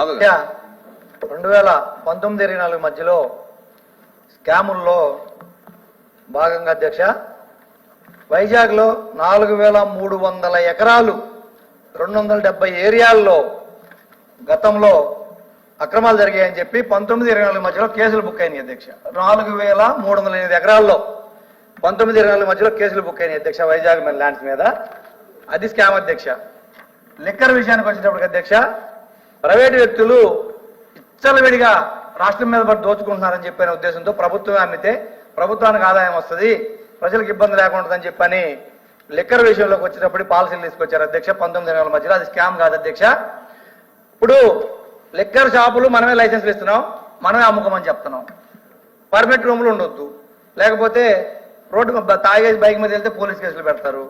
రెండు వేల పంతొమ్మిది ఇరవై నాలుగు మధ్యలో స్కాముల్లో భాగంగా అధ్యక్ష వైజాగ్లో నాలుగు వేల మూడు వందల ఎకరాలు రెండు వందల డెబ్బై ఏరియాల్లో గతంలో అక్రమాలు జరిగాయని చెప్పి పంతొమ్మిది ఇరవై నాలుగు మధ్యలో కేసులు బుక్ అయినాయి అధ్యక్ష. నాలుగు వేల మూడు వందల ఎనిమిది ఎకరాల్లో పంతొమ్మిది ఇరవై నాలుగు మధ్యలో కేసులు బుక్ అయినాయి అధ్యక్ష వైజాగ్ ల్యాండ్స్ మీద. అది స్కామ్ అధ్యక్ష. లిక్కర్ విషయానికి వచ్చేటప్పటికి అధ్యక్ష ప్రైవేటు వ్యక్తులు ఇచ్చలవిడిగా రాష్ట్రం మీద పడి దోచుకుంటున్నారని చెప్పిన ఉద్దేశంతో ప్రభుత్వమే అమ్మితే ప్రభుత్వానికి ఆదాయం వస్తుంది ప్రజలకు ఇబ్బంది లేకుండా ఉంటుందని చెప్పని లిక్కర్ విషయంలోకి వచ్చేటప్పుడు పాలసీలు తీసుకొచ్చారు అధ్యక్ష. పంతొమ్మిది నెలల మధ్యలో అది స్కామ్ కాదు అధ్యక్ష. ఇప్పుడు లిక్కర్ షాపులు మనమే లైసెన్స్ ఇస్తున్నాం మనమే అమ్ముకోమని చెప్తున్నాం. పర్మిట్ రూమ్లు ఉండొద్దు. లేకపోతే రోడ్డు తాగేసి బైక్ మీద వెళ్తే పోలీస్ కేసులు పెడతారు.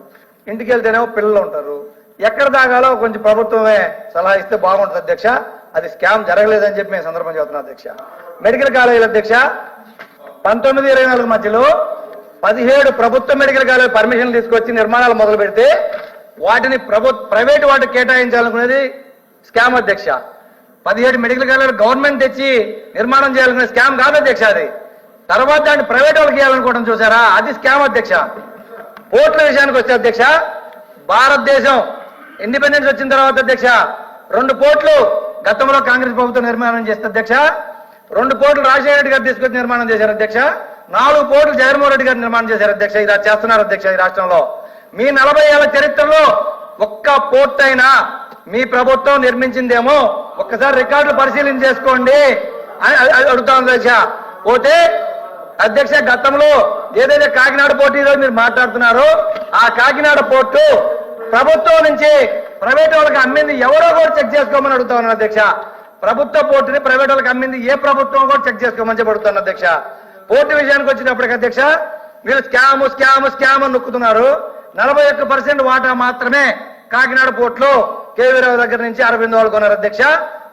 ఇంటికి వెళ్తేనేమో పిల్లలు ఉంటారు. ఎక్కడ తాగాలో కొంచెం ప్రభుత్వమే సలహా ఇస్తే బాగుంటుంది అధ్యక్ష. అది స్కామ్ జరగలేదని చెప్పి మేము సందర్భం చెబుతున్నాం అధ్యక్ష. మెడికల్ కాలేజీల అధ్యక్ష పంతొమ్మిది ఇరవై నాలుగు మధ్యలో పదిహేడు ప్రభుత్వ మెడికల్ కాలేజ్ పర్మిషన్లు తీసుకొచ్చి నిర్మాణాలు మొదలు పెడితే వాటిని ప్రభు ప్రైవేట్ వాటికి కేటాయించాలనుకునేది స్కామ్ అధ్యక్ష. పదిహేడు మెడికల్ కాలేజ్ గవర్నమెంట్ తెచ్చి నిర్మాణం చేయాలనుకునే స్కామ్ కాదు అధ్యక్ష అది. తర్వాత దాన్ని ప్రైవేట్ వాళ్ళకి ఇవ్వాలనుకోవడం చూసారా? అది స్కామ్ అధ్యక్ష. పోర్టుల విషయానికి వస్తే అధ్యక్ష భారతదేశం ఇండిపెండెన్స్ వచ్చిన తర్వాత అధ్యక్ష రెండు పోర్ట్లు గతంలో కాంగ్రెస్ ప్రభుత్వం నిర్మాణం చేస్తే అధ్యక్ష రెండు పోట్లు రాజశేఖర రెడ్డి గారు తీసుకొచ్చి నిర్మాణం చేశారు అధ్యక్ష నాలుగు పోర్టులు జగన్మోహన్ రెడ్డి గారు నిర్మాణం చేశారు అధ్యక్ష ఇలా చేస్తున్నారు అధ్యక్ష ఈ రాష్ట్రంలో. మీ నలభై ఏళ్ళ చరిత్రలో ఒక్క పోర్ట్ అయినా మీ ప్రభుత్వం నిర్మించిందేమో ఒక్కసారి రికార్డులు పరిశీలన చేసుకోండి అని అడుగుతాను అధ్యక్ష. పోతే అధ్యక్ష గతంలో ఏదైతే కాకినాడ పోర్టు ఈరోజు మీరు మాట్లాడుతున్నారో ఆ కాకినాడ పోర్టు ప్రభుత్వం నుంచి ప్రైవేట్ వాళ్ళకి అమ్మింది ఎవరో కూడా చెక్ చేసుకోమని అడుగుతా ఉన్నాను అధ్యక్ష. ప్రభుత్వ పోర్టుని ప్రైవేట్ వాళ్ళకి అమ్మింది ఏ ప్రభుత్వం కూడా చెక్ చేసుకోమని చెప్పి అధ్యక్ష. పోర్టు విషయానికి వచ్చినప్పటికి అధ్యక్ష వీళ్ళు స్కామ్ స్కామ్ స్కామ్ అని నొక్కుతున్నారు. నలభై ఒక్క పర్సెంట్ వాటా మాత్రమే కాకినాడ పోర్టులో కేవీరావు దగ్గర నుంచి అరవింద్ వాళ్ళు కొన్నారు అధ్యక్ష.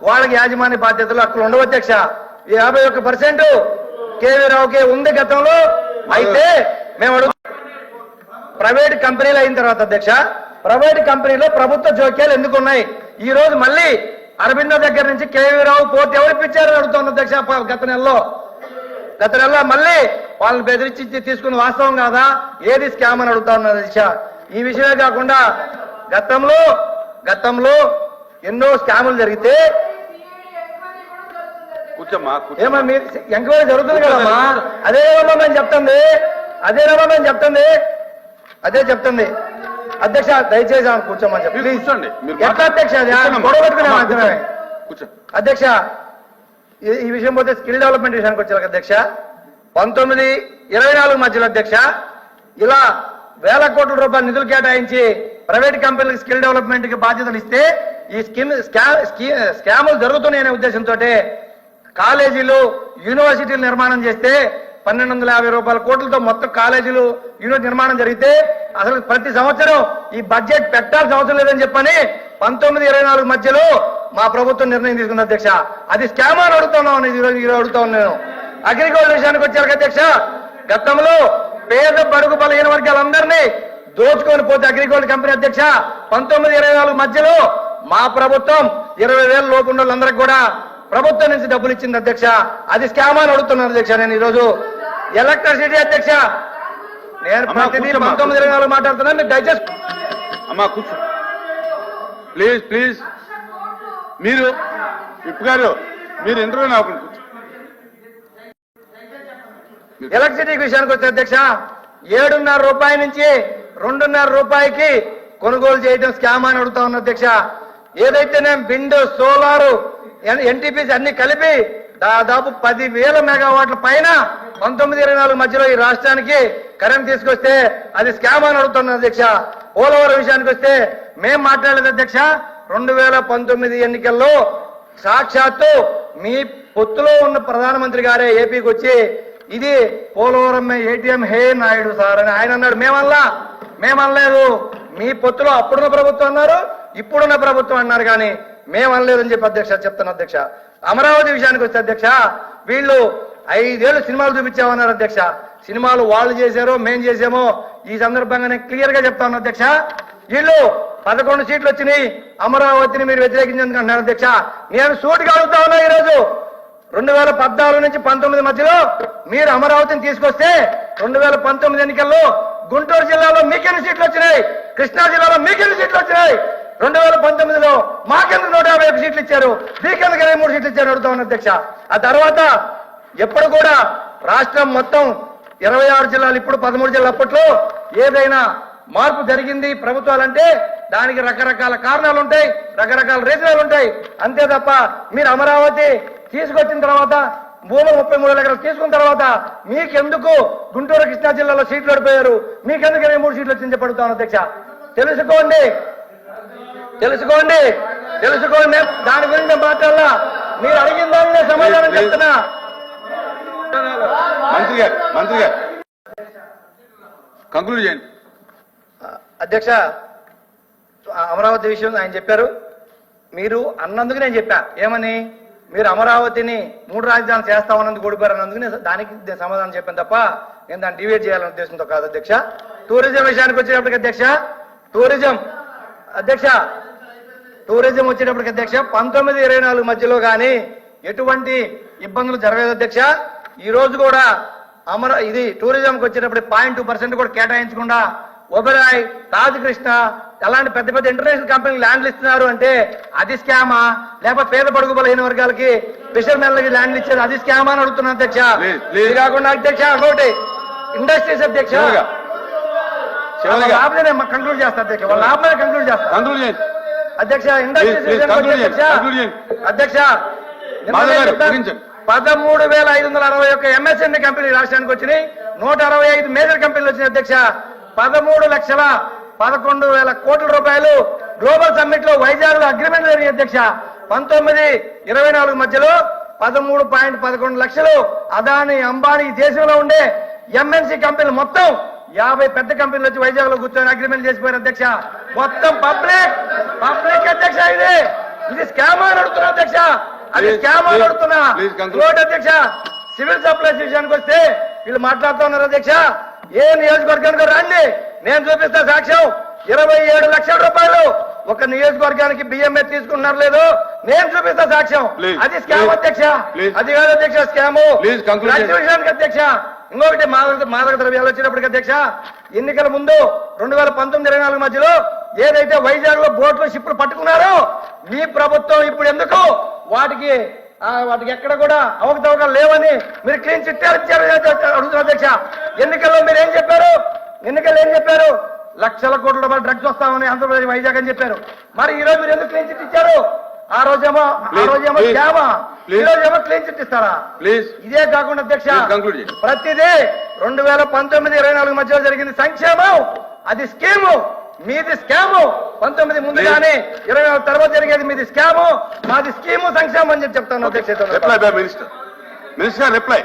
వాళ్ళకి యాజమాన్య బాధ్యతలు అక్కడ ఉండవు అధ్యక్ష. ఈ యాభై ఒక్క పర్సెంట్ కేవీరావుకి ఉంది గతంలో. అయితే మేము అడుగు ప్రైవేట్ కంపెనీలు అయిన తర్వాత అధ్యక్ష ప్రైవేట్ కంపెనీలో ప్రభుత్వ జోక్యాలు ఎందుకు ఉన్నాయి ఈ రోజు మళ్ళీ అరవిందో దగ్గర నుంచి కేవీరావు పోటీ ఎవరు ఇప్పించారని అడుగుతున్న అధ్యక్ష గత నెలలో. గత నెలలో మళ్ళీ వాళ్ళని బెదిరించి తీసుకున్న వాస్తవం కాదా? ఏది స్కామ్ అని అడుగుతా ఉన్నారు అధ్యక్ష. ఈ విషయమే కాకుండా గతంలో గతంలో ఎన్నో స్కాములు జరిగితే ఏమో మీరు ఎంక్వైరీ జరుగుతుంది కదమ్మా? అదే ఏమమ్మా మేము చెప్తుంది. అదేనమ్మా మేము చెప్తుంది. అదే చెప్తుంది. అధ్యక్ష దయచేసి ఆమె కూర్చోమని చెప్పి. కూర్చోండి. ఎట్లా అధ్యక్ష కూర్చో అధ్యక్ష ఈ- విషయం పోతే స్కిల్ డెవలప్మెంట్ విషయానికి వచ్చారు అధ్యక్ష. పంతొమ్మిది ఇరవై నాలుగు మధ్యలో అధ్యక్ష ఇలా వేల కోట్ల రూపాయల నిధులు కేటాయించి ప్రైవేట్ కంపెనీలకు స్కిల్ డెవలప్మెంట్కి బాధ్యతలు ఇస్తే ఈ స్కీమ్ స్కా- స్కీ- స్కాములు జరుగుతున్నాయనే ఉద్దేశంతో కాలేజీలు యూనివర్సిటీలు నిర్మాణం చేస్తే పన్నెండు వందల యాభై రూపాయల కోట్లతో మొత్తం కాలేజీలు యూనిట్ నిర్మాణం జరిగితే అసలు ప్రతి సంవత్సరం ఈ బడ్జెట్ పెట్టాల్సిన అవసరం లేదని చెప్పని పంతొమ్మిది ఇరవై నాలుగు మధ్యలో మా ప్రభుత్వం నిర్ణయం తీసుకుంది అధ్యక్ష. అది స్కామ్ అని అడుగుతున్నాను ఈరోజు ఈరోజు అడుగుతా ఉన్నాను అగ్రికల్చర్ విషయానికి వచ్చారు అధ్యక్ష. గతంలో పేద బడుగు బలహీన వర్గాలందరినీ దోచుకొని పోతే అగ్రికల్చర్ కంపెనీ అధ్యక్ష. పంతొమ్మిది ఇరవై నాలుగు మధ్యలో మా ప్రభుత్వం ఇరవై వేల లోపు వాళ్ళందరికీ కూడా ప్రభుత్వం నుంచి డబ్బులు ఇచ్చింది అధ్యక్ష. అది స్కామ్ అని అడుగుతున్నాను అధ్యక్ష నేను ఈరోజు. ఎలక్ట్రిసిటీ అధ్యక్ష నేను ప్రతిదీ. పంతొమ్మిది ఇరవై నాలుగు మాట్లాడుతున్నాను మీరు దయచేసి అమ్మా కూర్చో. ప్లీజ్ ప్లీజ్ మీరు విప్ గారు మీరు ఇంటర్వ్యూ నాకు ఎలక్ట్రిసిటీ విషయానికి వచ్చే అధ్యక్ష ఏడున్నర రూపాయి నుంచి రెండున్నర రూపాయికి కొనుగోలు చేయడం స్కామ్ అని అడుగుతా ఉన్న అధ్యక్ష. ఏదైతే నేను బిండు సోలారు ఎన్టీపీసీ అన్ని కలిపి దాదాపు పది వేల మెగావాట్ల పైన పంతొమ్మిది ఇరవై నాలుగు మధ్యలో ఈ రాష్ట్రానికి కరెంట్ తీసుకొస్తే అది స్కామ్ అని అడుగుతున్న అధ్యక్ష. పోలవరం విషయానికి వస్తే మేం మాట్లాడలేదు అధ్యక్ష. రెండు వేల పంతొమ్మిది ఎన్నికల్లో సాక్షాత్తు మీ పొత్తులో ఉన్న ప్రధానమంత్రి గారే ఏపీకి వచ్చి ఇది పోలవరం ఏటీఎం హే నాయుడు సార్ అని ఆయన అన్నాడు. మేమల్లా మేమనలేదు. మీ పొత్తులో అప్పుడున్న ప్రభుత్వం అన్నారు ఇప్పుడున్న ప్రభుత్వం అన్నారు కానీ మేమనలేదని చెప్పి అధ్యక్ష చెప్తాను అధ్యక్ష. అమరావతి విషయానికి వస్తే అధ్యక్ష వీళ్ళు ఐదేళ్ళు సినిమాలు చూపించామన్నారు అధ్యక్ష. సినిమాలు వాళ్ళు చేశారో మేం చేసామో ఈ సందర్భంగా నేను క్లియర్గా చెప్తాను అధ్యక్ష. వీళ్ళు పదకొండు సీట్లు వచ్చినాయి అమరావతిని మీరు వ్యతిరేకించేందుకు అంటున్నారు అధ్యక్ష. నేను సూటిగా అడుగుతా ఉన్నా ఈరోజు రెండు వేల పద్నాలుగు నుంచి పంతొమ్మిది మధ్యలో మీరు అమరావతిని తీసుకొస్తే రెండు వేల పంతొమ్మిది ఎన్నికల్లో గుంటూరు జిల్లాలో మీకెన్ని సీట్లు వచ్చినాయి కృష్ణా జిల్లాలో మీకెన్ని సీట్లు వచ్చినాయి? రెండు వేల పంతొమ్మిదిలో మాకెందుకు నూట యాభై ఒక సీట్లు ఇచ్చారు? మీకెందుకు ఇరవై మూడు సీట్లు ఇచ్చారు? అడుగుతా ఉన్నా అధ్యక్ష. ఆ తర్వాత ఎప్పుడు కూడా రాష్ట్రం మొత్తం ఇరవై ఆరు జిల్లాలు ఇప్పుడు పదమూడు జిల్లాలు అప్పట్లో ఏదైనా మార్పు జరిగింది ప్రభుత్వాలంటే దానికి రకరకాల కారణాలు ఉంటాయి రకరకాల రీజనాలు ఉంటాయి. అంతే తప్ప మీరు అమరావతి తీసుకొచ్చిన తర్వాత భూమి ముప్పై మూడు ఎకరాలు తీసుకున్న తర్వాత మీకెందుకు గుంటూరు కృష్ణా జిల్లాలో సీట్లు ఓడిపోయారు? మీకెందుకు ఇరవై మూడు సీట్లు వచ్చింది చెప్పుడుతాను అధ్యక్ష. తెలుసుకోండి. తెలుసుకోండి. తెలుసుకోండి. దాని గురించి మాట్లాడాలా. మీరు అడిగిన దాన్ని నేను సమాధానం చెప్తున్నా. మంత్రి గారు మంత్రి గారు. కంక్లూడ్ చేయండి. అధ్యక్ష అమరావతి విషయం ఆయన చెప్పారు. మీరు అన్నందుకు నేను చెప్పా. ఏమని? మీరు అమరావతిని మూడు రాజధానులు చేస్తామన్నందుకు ఓడిపోయారు అన్నందుకు నేను దానికి సమాధానం చెప్పాను తప్ప నేను దాన్ని డివేట్ చేయాలనే ఉద్దేశంతో కాదు అధ్యక్ష. టూరిజం విషయానికి వచ్చేటప్పటికి అధ్యక్ష టూరిజం అధ్యక్ష టూరిజం వచ్చేటప్పటికి అధ్యక్ష పంతొమ్మిది ఇరవై నాలుగు మధ్యలో కానీ ఎటువంటి ఇబ్బందులు జరగలేదు అధ్యక్ష. ఈ రోజు కూడా అమర ఇది టూరిజంకి వచ్చేటప్పుడు పాయింట్ టూ పర్సెంట్ కూడా కేటాయించకుండా ఒబెరాయ్ తాజ్ కృష్ణ అలాంటి పెద్ద పెద్ద ఇంటర్నేషనల్ కంపెనీలు ల్యాండ్లు ఇస్తున్నారు అంటే అది స్కామా? లేకపోతే పేద పడుగు బలహీన వర్గాలకి ఫిషర్ మెన్లకి ల్యాండ్లు ఇచ్చారు అది స్కామా అని అడుగుతున్నా అధ్యక్ష. ఇది కాకుండా అధ్యక్ష ఒకటి ఇండస్ట్రీస్ అధ్యక్ష. కంక్లూడ్ చేస్తా అధ్యక్ష వాళ్ళ లాభమే కంక్లూడ్ చేస్తా. కంక్లూడ్ చేయండి. అధ్యక్ష అధ్యక్ష. పదమూడు వేల ఐదు వందల అరవై ఒక్క ఎంఎస్ఎంఈ కంపెనీ రాష్ట్రానికి వచ్చినాయి నూట అరవై ఐదు మేజర్ కంపెనీలు వచ్చినాయి అధ్యక్ష. పదమూడు లక్షల పదకొండు వేల కోట్ల రూపాయలు గ్లోబల్ సమ్మిట్లో వైజాగ్లో అగ్రిమెంట్ జరిగింది అధ్యక్ష. పంతొమ్మిది ఇరవై నాలుగు మధ్యలో పదమూడు పాయింట్ పదకొండు లక్షలు అదాని అంబానీ దేశంలో ఉండే ఎంఎన్సీ కంపెనీలు మొత్తం యాభై పెద్ద కంపెనీలు వచ్చి వైజాగ్లో కూర్చొని అగ్రిమెంట్ చేసిపోయారు అధ్యక్ష. మొత్తం పబ్లిక్ పబ్లిక్ అధ్యక్ష ఇది. ఇది స్కామ్ అని అడుగుతున్నా అధ్యక్ష. అది స్కామ్ అని అడుగుతున్నా. ఇంకోటి అధ్యక్ష సివిల్ సప్లైస్ విషయానికి వస్తే వీళ్ళు మాట్లాడుతూ ఉన్నారు అధ్యక్ష. ఏ నియోజకవర్గానికి రండి. నేను చూపిస్తా సాక్ష్యం. ఇరవై ఏడు లక్షల రూపాయలు ఒక నియోజకవర్గానికి బియ్యం మీద తీసుకున్నారు లేదు? నేను చూపిస్తా సాక్ష్యం. అది స్కామ్ అధ్యక్ష. అది కాదు అధ్యక్ష స్కామ్. అధ్యక్ష. ఇంకొకటి మాదక మాదక ద్రవ్యాలు వచ్చినప్పటికి అధ్యక్ష ఎన్నికల ముందు రెండు వేల పంతొమ్మిది ఇరవై నాలుగు మధ్యలో ఏదైతే వైజాగ్లో బోట్లు షిప్లు పట్టుకున్నారో మీ ప్రభుత్వం ఇప్పుడు ఎందుకు వాటికి వాటికి ఎక్కడ కూడా అవకతవకలు లేవని మీరు క్లీన్ చిట్ ఇచ్చారు అడుగుతున్నారు అధ్యక్ష. ఎన్నికల్లో మీరు ఏం చెప్పారు? ఎన్నికల్లో ఏం చెప్పారు? లక్షల కోట్ల రూపాయలు డ్రగ్స్ వస్తామని ఆంధ్రప్రదేశ్ వైజాగ్ అని చెప్పారు. మరి ఈ రోజు మీరు ఎందుకు క్లీన్ చిట్ ఇచ్చారు? ఆ రోజేమో ఆ రోజేమో స్కామా ఈ. రోజేమో క్లీన్ చిట్ ఇస్తారా? ప్లీజ్ ఇదే కాకుండా అధ్యక్ష. ప్రతిదీ రెండు వేల పంతొమ్మిది ఇరవై నాలుగు మధ్యలో జరిగింది సంక్షేమం. అది స్కీము. మీది స్కాము. పంతొమ్మిది ముందుగానే ఇరవై నాలుగు తర్వాత జరిగేది మీది స్కాము. మాది స్కీము సంక్షేమం అని చెప్పి చెప్తాను అధ్యక్ష. Minister minister reply